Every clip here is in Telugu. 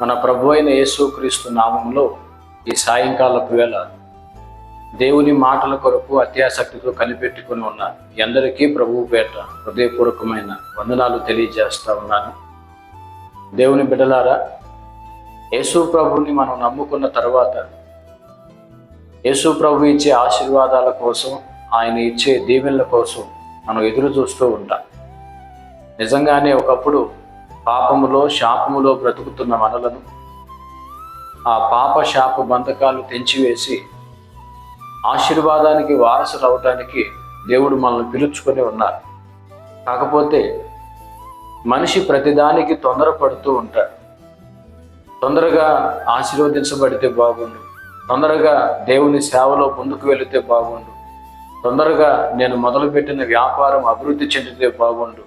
మన ప్రభు అయిన యేసుక్రీస్తు నామంలో ఈ సాయంకాలపు వేళ దేవుని మాటల కొరకు అత్యాసక్తితో కనిపెట్టుకుని ఉన్న మీ అందరికీ ప్రభువు పేట హృదయపూర్వకమైన వందనాలు తెలియజేస్తా ఉన్నాను. దేవుని బిడ్డలారా యేసు ప్రభుని మనం నమ్ముకున్న తర్వాత యేసు ప్రభు ఇచ్చే ఆశీర్వాదాల కోసం ఆయన ఇచ్చే దీవెనల కోసం మనం ఎదురు చూస్తూ ఉంటాం. నిజంగానే ఒకప్పుడు పాపములో శాపములో బ్రతుకుతున్న మనలను ఆ పాప శాప బంధకాలు తెంచివేసి ఆశీర్వాదానికి వారసులు అవటానికి దేవుడు మనల్ని పిలుచుకొని ఉన్నారు. కాకపోతే మనిషి ప్రతిదానికి తొందరపడుతూ ఉంటాడు. తొందరగా ఆశీర్వదించబడితే బాగుండు. తొందరగా దేవుని సేవలో ముందుకు వెళితే బాగుండు. తొందరగా నేను మొదలుపెట్టిన వ్యాపారం అభివృద్ధి చెందితే బాగుండు.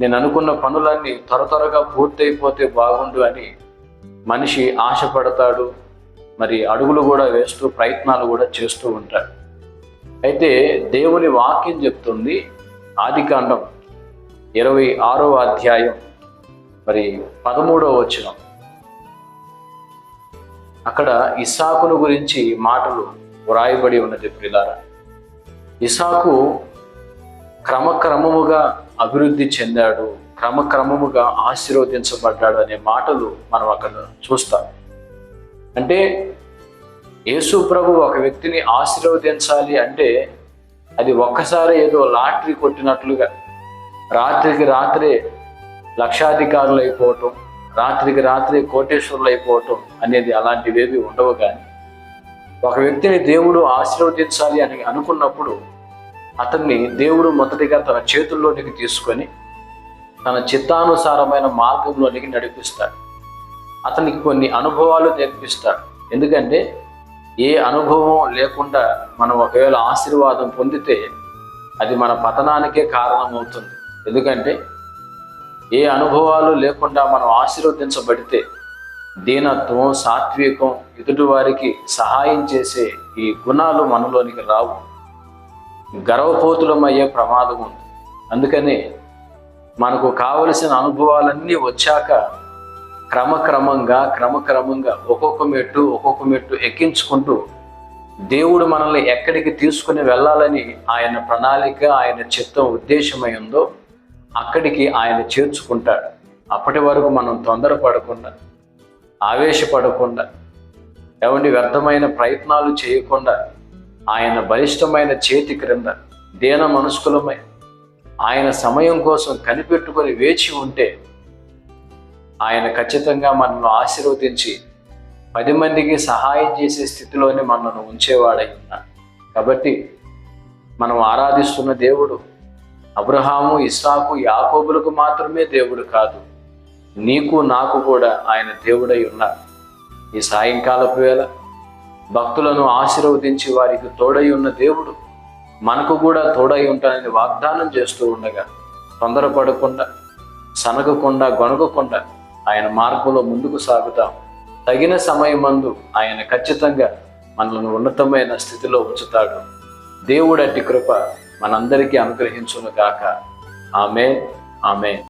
నేను అనుకున్న పనులన్నీ త్వర త్వరగా పూర్తయిపోతే బాగుండు అని మనిషి ఆశపడతాడు. మరి అడుగులు కూడా వేస్తూ ప్రయత్నాలు కూడా చేస్తూ ఉంటాడు. అయితే దేవుని వాక్యం చెప్తుంది ఆదికాండం ఇరవై ఆరో అధ్యాయం మరి పదమూడవ వచనం. అక్కడ ఇసాకును గురించి మాటలు వ్రాయబడి ఉన్నది ప్రిలారా ఇసాకు క్రమక్రమముగా అభివృద్ధి చెందాడు క్రమక్రమముగా ఆశీర్వదించబడ్డాడు అనే మాటలు మనం అక్కడ చూస్తాం. అంటే యేసు ప్రభు ఒక వ్యక్తిని ఆశీర్వదించాలి అంటే అది ఒక్కసారి ఏదో లాటరీ కొట్టినట్లుగా రాత్రికి రాత్రే లక్షాధికారులు అయిపోవటం రాత్రికి రాత్రి కోటేశ్వరులు అయిపోవటం అనేది అలాంటివేవి ఉండవు కానీ ఒక వ్యక్తిని దేవుడు ఆశీర్వదించాలి అని అనుకున్నప్పుడు అతన్ని దేవుడు మొదటిగా తన చేతుల్లోనికి తీసుకొని తన చిత్తానుసారమైన మార్గంలోనికి నడిపిస్తాడు. అతనికి కొన్ని అనుభవాలు నేర్పిస్తాడు. ఎందుకంటే ఏ అనుభవం లేకుండా మనం ఒకవేళ ఆశీర్వాదం పొందితే అది మన పతనానికే కారణమవుతుంది. ఎందుకంటే ఏ అనుభవాలు లేకుండా మనం ఆశీర్వదించబడితే దీనత్వం సాత్వికం ఎదుటివారికి సహాయం చేసే ఈ గుణాలు మనలోనికి రావు. గర్వపోతులమయ్యే ప్రమాదం ఉంది. అందుకని మనకు కావలసిన అనుభవాలన్నీ వచ్చాక క్రమక్రమంగా క్రమక్రమంగా ఒక్కొక్క మెట్టు ఒక్కొక్క మెట్టు ఎక్కించుకుంటూ దేవుడు మనల్ని ఎక్కడికి తీసుకుని వెళ్ళాలని ఆయన ప్రణాళిక ఆయన చిత్తం ఉద్దేశమై ఉందో అక్కడికి ఆయన చేర్చుకుంటాడు. అప్పటి వరకు మనం తొందరపడకుండా ఆవేశపడకుండా ఏమండి వ్యర్థమైన ప్రయత్నాలు చేయకుండా ఆయన బలిష్టమైన చేతి క్రింద దీన మనస్కులమై ఆయన సమయం కోసం కనిపెట్టుకొని వేచి ఉంటే ఆయన ఖచ్చితంగా మనల్ని ఆశీర్వదించి పది మందికి సహాయం చేసే స్థితిలోనే మనల్ని ఉంచేవాడై ఉన్నాడు. కాబట్టి మనం ఆరాధిస్తున్న దేవుడు అబ్రహాము ఇస్సాకు యాకోబులకు మాత్రమే దేవుడు కాదు. నీకు నాకు కూడా ఆయన దేవుడై ఉన్నారు ఈ సాయంకాలపు వేళ భక్తులను ఆశీర్వదించి వారికి తోడై ఉన్న దేవుడు మనకు కూడా తోడై ఉంటానని వాగ్దానం చేస్తూ ఉండగా తొందరపడకుండా సనగకుండా గొనగకుండా ఆయన మార్గంలో ముందుకు సాగుతాం. తగిన సమయమందు ఆయన ఖచ్చితంగా మనల్ని ఉన్నతమైన స్థితిలో ఉంచుతాడు. దేవుడటి కృప మనందరికీ అనుగ్రహించును గాక ఆమె ఆమె